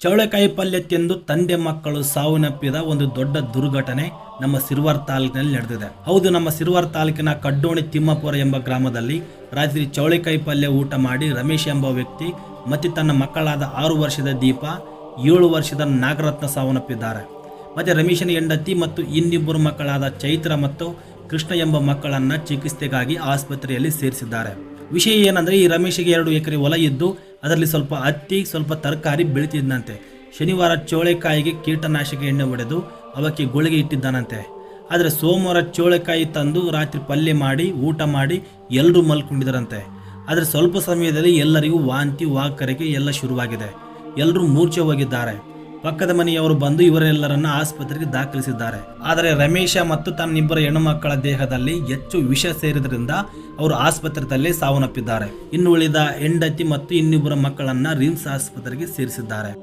ಚೌಳೆಕಾಯಿ ಪಲ್ಯ ತಿಂದು ತಂದೆ ಮಕ್ಕಳು ಸಾವನ್ನಪ್ಪಿದ ಒಂದು ದೊಡ್ಡ ದುರ್ಘಟನೆ ನಮ್ಮ ಸಿರುವಾರ್ ತಾಲೂಕಿನಲ್ಲಿ ನಡೆದಿದೆ. ಹೌದು, ನಮ್ಮ ಸಿರುವಾರ್ ತಾಲೂಕಿನ ಕಡ್ಡೋಣಿ ತಿಮ್ಮಪುರ ಎಂಬ ಗ್ರಾಮದಲ್ಲಿ ರಾತ್ರಿ ಚೌಳೆಕಾಯಿ ಪಲ್ಯ ಊಟ ಮಾಡಿ ರಮೇಶ್ ಎಂಬ ವ್ಯಕ್ತಿ ಮತ್ತು ತನ್ನ ಮಕ್ಕಳಾದ ಆರು ವರ್ಷದ ದೀಪ, ಏಳು ವರ್ಷದ ನಾಗರತ್ನ ಸಾವನ್ನಪ್ಪಿದ್ದಾರೆ ಮತ್ತೆ ರಮೇಶನ ಹೆಂಡತಿ ಮತ್ತು ಇನ್ನಿಬ್ಬರು ಮಕ್ಕಳಾದ ಚೈತ್ರ ಮತ್ತು ಕೃಷ್ಣ ಎಂಬ ಮಕ್ಕಳನ್ನ ಚಿಕಿತ್ಸೆಗಾಗಿ ಆಸ್ಪತ್ರೆಯಲ್ಲಿ ಸೇರಿಸಿದ್ದಾರೆ. ವಿಷಯ ಏನಂದ್ರೆ ಈ ರಮೇಶಿಗೆ ಎರಡು ಎಕರೆ ಹೊಲ ಇದ್ದು ಅದರಲ್ಲಿ ಸ್ವಲ್ಪ ಹತ್ತಿ, ಸ್ವಲ್ಪ ತರಕಾರಿ ಬೆಳೀತಿದ್ದಂತೆ ಶನಿವಾರ ಚೋಳೆಕಾಯಿಗೆ ಕೀಟನಾಶಕ ಎಣ್ಣೆ ಹೊಡೆದು ಅವಕ್ಕೆ ಗುಳಿಗೆ ಇಟ್ಟಿದ್ದಾನಂತೆ. ಆದರೆ ಸೋಮವಾರ ಚೋಳೆಕಾಯಿ ತಂದು ರಾತ್ರಿ ಪಲ್ಯ ಮಾಡಿ, ಊಟ ಮಾಡಿ ಎಲ್ಲರೂ ಮಲ್ಕೊಂಡಿದ್ದರಂತೆ. ಆದರೆ ಸ್ವಲ್ಪ ಸಮಯದಲ್ಲಿ ಎಲ್ಲರಿಗೂ ವಾಂತಿ, ವಾಕರಿಗೆ ಎಲ್ಲ ಶುರುವಾಗಿದೆ. ಎಲ್ಲರೂ ಮೂರ್ಛೆ ಹೋಗಿದ್ದಾರೆ. ಪಕ್ಕದ ಮನೆಯವರು ಬಂದು ಇವರೆಲ್ಲರನ್ನ ಆಸ್ಪತ್ರೆಗೆ ದಾಖಲಿಸಿದ್ದಾರೆ. ಆದರೆ ರಮೇಶ ಮತ್ತು ತನ್ನಿಬ್ಬರ ಹೆಣ್ಣು ಮಕ್ಕಳ ದೇಹದಲ್ಲಿ ಹೆಚ್ಚು ವಿಷ ಸೇರಿದ್ರಿಂದ ಅವರು ಆಸ್ಪತ್ರೆಯಲ್ಲಿ ಸಾವನ್ನಪ್ಪಿದ್ದಾರೆ. ಇನ್ನು ಉಳಿದ ಹೆಂಡತಿ ಮತ್ತು ಇನ್ನಿಬ್ಬರ ಮಕ್ಕಳನ್ನ ರಿಮ್ಸ್ ಆಸ್ಪತ್ರೆಗೆ ಸೇರಿಸಿದ್ದಾರೆ.